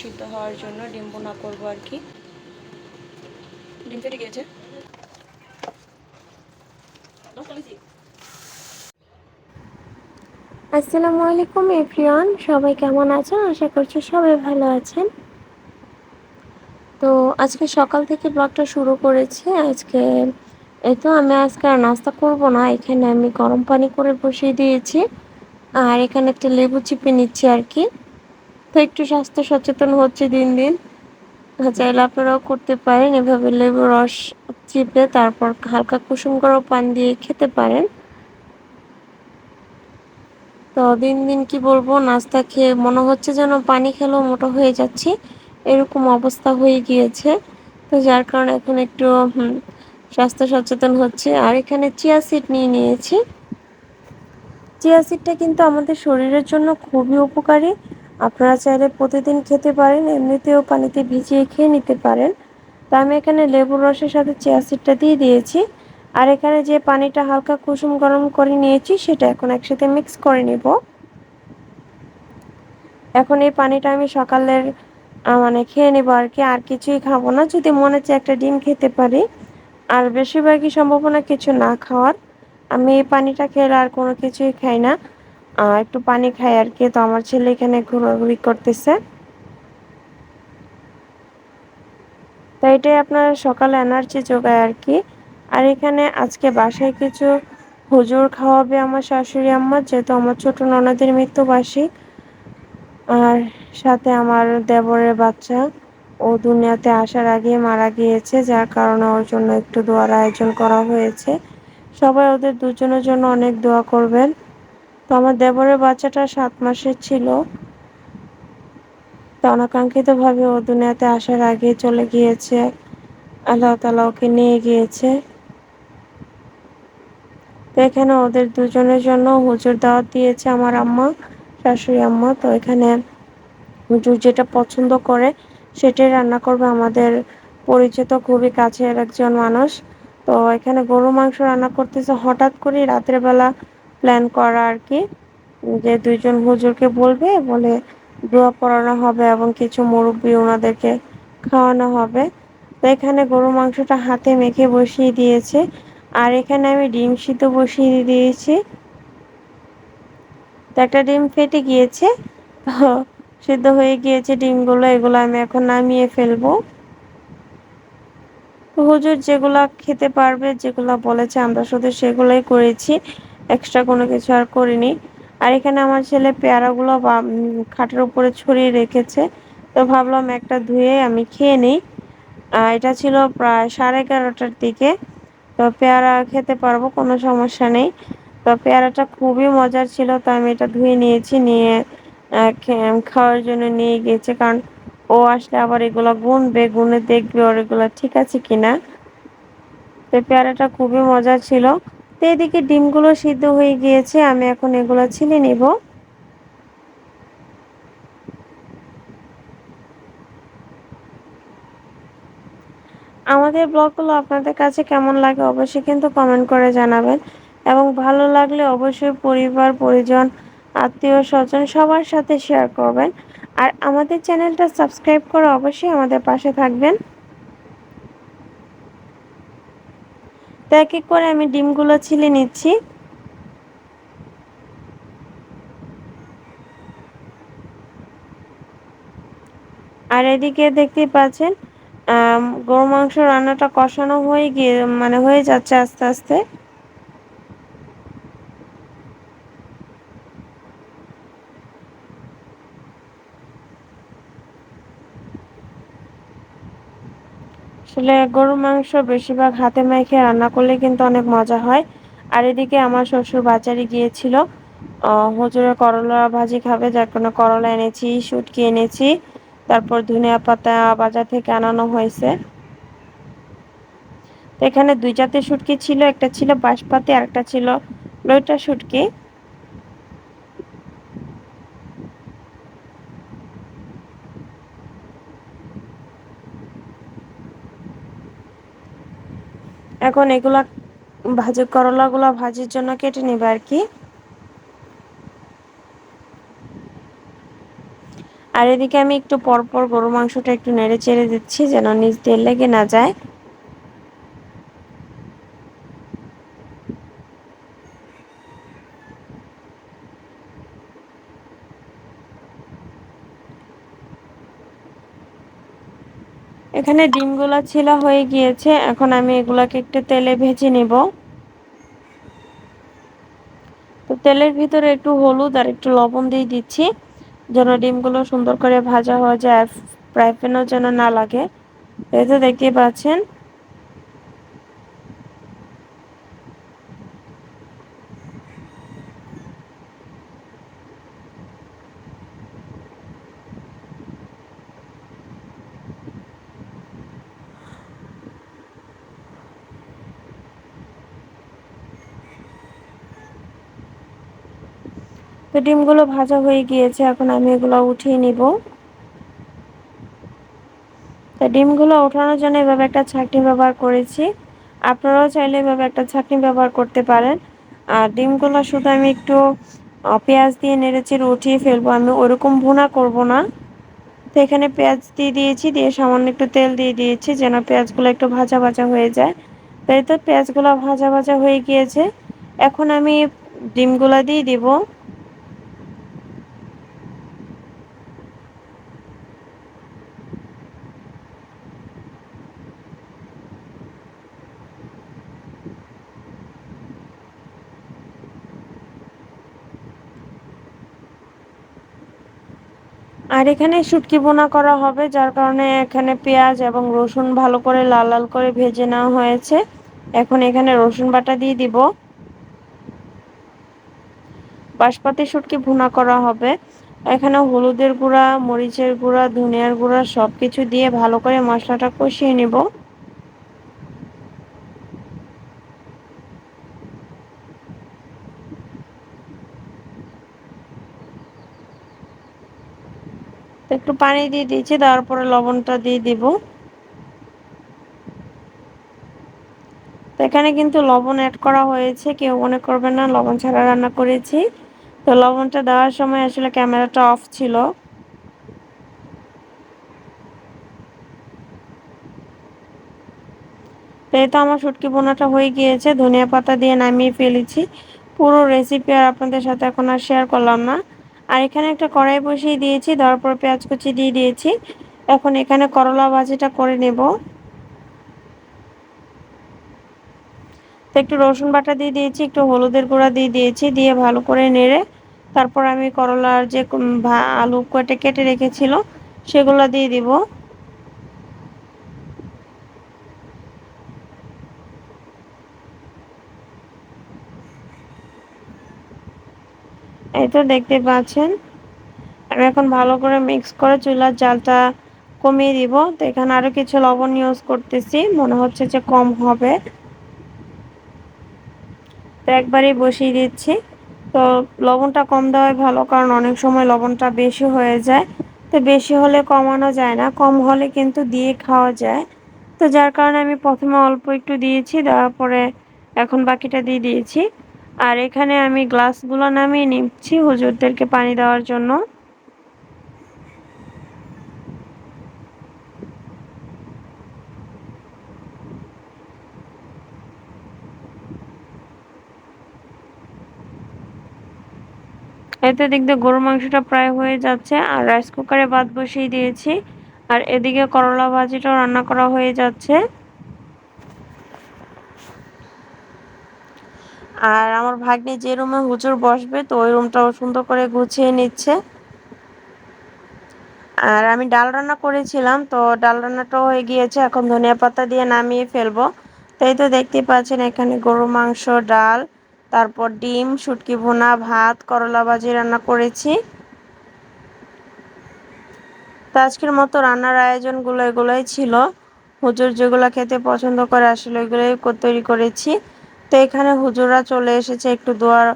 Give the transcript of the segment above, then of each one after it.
সিদ্ধ হওয়ার জন্য ডিম বোনা করব আর কি। ডিম ফেটে গিয়েছে। আসসালামু আলাইকুম, এভরিওয়ান। সবাই কেমন আছেন? আশা করছি সবাই ভালো আছেন। তো আজকে সকাল থেকে ব্লগটা শুরু করেছি। আজকে এই তো আমি আজকে আর নাস্তা করব না। এখানে আমি গরম পানি করে বসিয়ে দিয়েছি। আর এখানে একটা লেবু চিপে নিচ্ছি আর কি। তো একটু স্বাস্থ্য সচেতন হচ্ছে দিন দিন। চাইলে আপনারাও করতে পারেন, এভাবে লেবু রস চিপে তারপর হালকা কুসুম গরম পান দিয়ে খেতে পারেন। তো দিন দিন কি বলব, নাস্তা খেয়ে মনে হচ্ছে যেন পানি খেলেও মোটা হয়ে যাচ্ছি। এরকম অবস্থা হয়ে গিয়েছে। তো যার কারণে এখন একটু স্বাস্থ্য সচেতন হচ্ছে। আর এখানে চিয়া সিড নিয়ে নিয়েছি। চিয়া সিডটা কিন্তু আমাদের শরীরের জন্য খুবই উপকারী। আপনারা চাইলে প্রতিদিন খেতে পারেন, এমনিতেও পানিতে ভিজিয়ে খেয়ে নিতে পারেন। তো আমি এখানে লেবুর রসের সাথে চিয়া সিডটা দিয়ে দিয়েছি। আর এখানে যে পানিটা হালকা কুসুম গরম করে নিয়েছি, সেটা এখন একসাথে মিক্স করে নিব। এখন এই পানিটা আমি সকালের মানে খেয়ে নেব আর কি, আর কিছুই খাব না। যদি মনে হচ্ছে একটা ডিম খেতে পারি, আর বেশিরভাগই সম্ভাবনা কিছু না খাওয়ার। আমি এই পানিটা খেলে আর কোনো কিছুই খাই না। একটু পানি খাই আর কি। তো আমার ছেলে এখানে ঘোরাঘুরি করতেছে। তো এটাই আপনার সকালে এনার্জি যোগায় আর কি। আর এখানে আজকে বাসায় কিছু হুজুর খাওয়াবে আমার শাশুড়ি আম্মা, যেহেতু আমার ছোট ননদের মৃত্যুবার্ষিক। আর সাথে আমার দেবরের বাচ্চা। ও দুনিয়াতে আসার আগে মারা গিয়েছে, যার কারণে ওর জন্য একটু দোয়ার আয়োজন করা হয়েছে। সবাই ওদের দুজনের জন্য অনেক দোয়া করবেন। তো আমার দেবরের বাচ্চাটা সাত মাসের ছিল। তো অনাকাঙ্ক্ষিতভাবে ও দুনিয়াতে আসার আগে চলে গিয়েছে। আল্লাহ তালা ওকে নিয়ে গিয়েছে। তো এখানে ওদের দুজনের জন্য হুজুর দাওয়াত দিয়েছে আমার আম্মা, শাশুড়ি আম্মা। তো এখানে হুজুর যেটা পছন্দ করে সেটাই রান্না করবে। আমাদের পরিচিত খুবই কাছের একজন মানুষ। তো এখানে গরু মাংস রান্না করতেছে। হঠাৎ করে রাতের বেলা প্ল্যান করা আর কি, যে দুইজন হুজুরকে বলবে, বলে দোয়া পড়ানো হবে এবং কিছু মুরব্বী ওনাদেরকে খাওয়ানো হবে। তো এখানে গরু মাংসটা হাতে মেখে বসিয়ে দিয়েছে, আর এখানে আমি ডিম সিদ্ধ বসিয়ে দিয়েছি। তো একটা ডিম ফেটে গিয়েছে, তো সিদ্ধ হয়ে গিয়েছে ডিমগুলো, এগুলো আমি এখন নামিয়ে ফেলব। হুজুর যেগুলা খেতে পারবে, যেগুলা বলেছে আমরা শুধু সেগুলোই করেছি। এক্সট্রা কোনো কিছু আর করিনি। আর এখানে আমার ছেলে পেয়ারাগুলো খাটের উপরে ছড়িয়ে রেখেছে। তো ভাবলাম একটা ধুয়ে আমি খেয়ে নিই। এটা ছিল প্রায় সাড়ে এগারোটার দিকে। তো পেয়ারা খেতে পারব, কোনো সমস্যা নেই। তো পেয়ারাটা খুবই মজার ছিল, তো আমি এটা ধুয়ে নিয়েছি, নিয়ে খাওয়ার জন্য নিয়ে গিয়েছে। কারণ ও আসলে আবার এগুলো গুনবে, গুনে দেখবে ওর এগুলো ঠিক আছে কিনা। তো পেয়ারাটা খুবই মজার ছিল। তো এদিকে ডিমগুলো সিদ্ধ হয়ে গিয়েছে, আমি এখন এগুলো ছিলে নিব। আমাদের ব্লগগুলো আপনাদের কাছে কেমন লাগে অবশ্যই কিন্তু কমেন্ট করে জানাবেন, এবং ভালো লাগলে অবশ্যই পরিবার, পরিজন, আত্মীয়, স্বজন সবার সাথে শেয়ার করবেন, আর আমাদের চ্যানেলটা সাবস্ক্রাইব করে অবশ্যই আমাদের পাশে থাকবেন। তো এক এক করে আমি ডিমগুলো ছিলে নিচ্ছি। আর এদিকে দেখতেই পাচ্ছেন গরু মাংস রান্নাটা কষানো হয়ে গিয়ে মানে হয়ে যাচ্ছে আস্তে আস্তে। আসলে গরুর মাংস বেশিরভাগ হাতে মেখে রান্না করলে কিন্তু অনেক মজা হয়। আর এদিকে আমার শ্বশুর বাজারে গিয়েছিল। হজুরে করলা ভাজি খাবে, যার কোনো করলা এনেছি, শুটকি এনেছি। তারপর ধনিয়া পাতা বাজার থেকে আনানো হয়েছে। এখানে দুই জাতের শুটকি ছিল, একটা ছিল বাঁশপাতি আর একটা ছিল লইটা শুটকি। এখন এগুলা ভাজি, করলাগুলো ভাজির জন্য কেটে নেবে আর কি। আর এদিকে আমি একটু পরপর গরু মাংসটা একটু নেড়ে চেড়ে দিচ্ছি যেন নিচ দিয়ে লেগে না যায়। এখানে ডিমগুলো ছিলা হয়ে গিয়েছে, এখন আমি এগুলাকে একটু তেলে ভেজে নেব। তো তেলের ভিতরে একটু হলুদ আর একটু লবণ দিয়ে দিচ্ছি, যেন ডিমগুলো সুন্দর করে ভাজা হয়ে যায়, ফ্রাই প্যানও যেন না লাগে। এই দেখতে পাচ্ছেন তো ডিমগুলো ভাজা হয়ে গিয়েছে, এখন আমি এগুলো উঠিয়ে নিব। তো ডিমগুলো ওঠানোর জন্য এভাবে একটা ছাঁকনি ব্যবহার করেছি। আপনারাও চাইলে এভাবে একটা ছাঁকনি ব্যবহার করতে পারেন। আর ডিমগুলো শুধু আমি একটু পেঁয়াজ দিয়ে নেড়েচেড়ে উঠিয়ে ফেলব, আমি ওরকম ভুনা করব না। তো এখানে পেঁয়াজ দিয়ে দিয়েছি, দিয়ে সামান্য একটু তেল দিয়ে দিয়েছি, যেন পেঁয়াজগুলো একটু ভাজা ভাজা হয়ে যায়। তাই তো পেঁয়াজগুলো ভাজা ভাজা হয়ে গিয়েছে। এখন আমি ডিমগুলো দিয়ে দিব। আর এখানে শুটকি বোনা করা হবে, যার কারণে এখানে পেঁয়াজ এবং রসুন ভালো করে লাল লাল করে ভেজে নেওয়া হয়েছে। এখন এখানে রসুন বাটা দিয়ে দিব। বাঁশপাতি শুটকি ভুনা করা হবে। এখানে হলুদের গুঁড়া, মরিচের গুঁড়া, ধনিয়ার গুঁড়া সব কিছু দিয়ে ভালো করে মশলাটা কষিয়ে নেব। একটু পানি দিয়ে দিয়েছি, তারপরে লবণটা দিয়ে দিব। তো এখানে কিন্তু লবণ অ্যাড করা হয়েছে, কেউ মনে করবে না, লবণ ছাড়া রান্না করেছি। তো লবণটা দেওয়ার সময় আসলে ক্যামেরাটা অফ ছিল। এই তো আমার শুটকি বোনাটা হয়ে গিয়েছে, ধনিয়া পাতা দিয়ে নামিয়ে ফেলেছি। পুরো রেসিপি আর আপনাদের সাথে এখন আর শেয়ার করলাম না। আর এখানে একটা কড়াই বসিয়ে দিয়েছি, দেওয়ার পর পেঁয়াজ কুচি দিয়ে দিয়েছি। এখন এখানে করলা ভাজিটা করে নেব। তো একটু রসুন বাটা দিয়ে দিয়েছি, একটু হলুদের গুঁড়া দিয়ে দিয়েছি, দিয়ে ভালো করে নেড়ে তারপর আমি করলার যে আলু কেটে কেটে রেখেছিল, সেগুলো দিয়ে দিব। এই তো দেখতে পাচ্ছেন। আমি এখন ভালো করে মিক্স করে চুলার জালটা কমিয়ে দিব। তো এখানে আরও কিছু লবণ ইউজ করতেছি। মনে হচ্ছে যে কম হবে। তো একবারই বসিয়ে দিচ্ছি। তো লবণটা কম দেওয়াই ভালো, কারণ অনেক সময় লবণটা বেশি হয়ে যায়। তো বেশি হলে কমানো যায় না, কম হলে কিন্তু দিয়ে খাওয়া যায়। তো যার কারণে আমি প্রথমে অল্প একটু দিয়েছি, দেওয়ার পরে এখন বাকিটা দিয়ে দিয়েছি। আর এখানে আমি গ্লাসগুলো নামিয়ে নিচ্ছি হুজুরদেরকে পানি দেওয়ার জন্য। এতে দিয়ে গরুর মাংসটা প্রায় হয়ে যাচ্ছে, আর রাইস কুকারে ভাত বসিয়ে দিয়েছি। আর এদিকে করলা ভাজিটাও রান্না করা হয়ে যাচ্ছে। আর আমার ভাগ্নে যে রুমে হুজুর বসবে, তো ওই রুমটাও সুন্দর করে গুছিয়ে নিচ্ছে। আর আমি ডাল রান্না করেছিলাম, তো ডাল রান্নাটাও হয়ে গিয়েছে, এখন ধনিয়া পাতা দিয়ে নামিয়ে ফেলব। তাই তো দেখতেই পাচ্ছেন, এখানে গরু মাংস, ডাল, তারপর ডিম, শুটকি ভুনা, ভাত, করলা ভাজি রান্না করেছি। তো আজকের মতো রান্নার আয়োজনগুলো এগুলোই ছিল। হুজুর যেগুলো খেতে পছন্দ করে আসলে ওইগুলোই তৈরি করেছি। তো এখানে হুজুররা চলে এসেছে একটু দোয়ার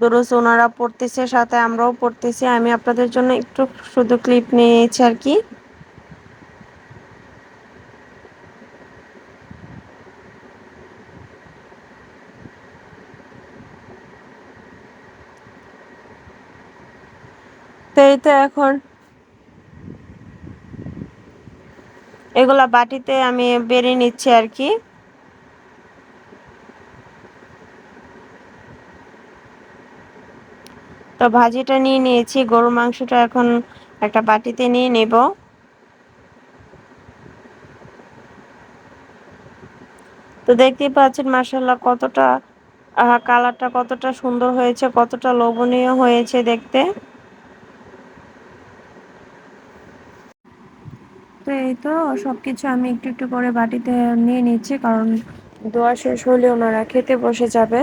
দরুস ওনারা পড়তেছে, সাথে আমরাও পড়তেছি। আমি আপনাদের জন্য একটু শুধু ক্লিপ নিয়েছি আর কি। তো এখন এগুলা বাটিতে আমি বেড়ে নিচ্ছি আর কি। তো ভাজিটা নিয়ে নিয়েছি। গরুর মাংসটা এখন একটা বাটিতে নিয়ে নেব। তো দেখতেই পাচ্ছেন মাসাল্লাহ কতটা কালারটা কতটা সুন্দর হয়েছে, কতটা লোভনীয় হয়েছে দেখতে। তো এই তো সবকিছু আমি একটু একটু করে বাটিতে নিয়ে নিচ্ছি, কারণ দোয়া শেষ হলে ওনারা খেতে বসে যাবে।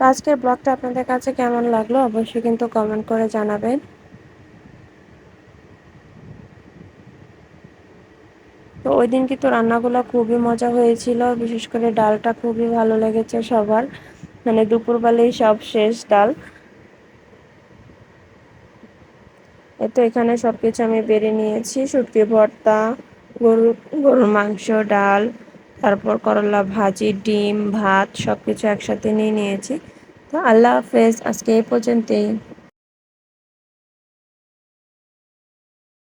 তো আজকের ব্লগটা আপনাদের কাছে কেমন লাগল অবশ্যই কিন্তু কমেন্ট করে জানাবেন। তো ওই দিন কিন্তু রান্নাগুলো খুবই মজা হয়েছিল, বিশেষ করে ডালটা খুবই ভালো লেগেছে সবার। মানে দুপুরবেলায় সব শেষ ডাল। তো এখানে সব কিছু আমি বেড়ে নিয়েছি, শুটকি ভর্তা গরু গরুর মাংস, ডাল। তারপর করলা ভাজি, ডিম, ভাত সব কিছু একসাথে নিয়ে নিয়েছি। তো আল্লাহ হাফেজ, আজকে এই পর্যন্তই।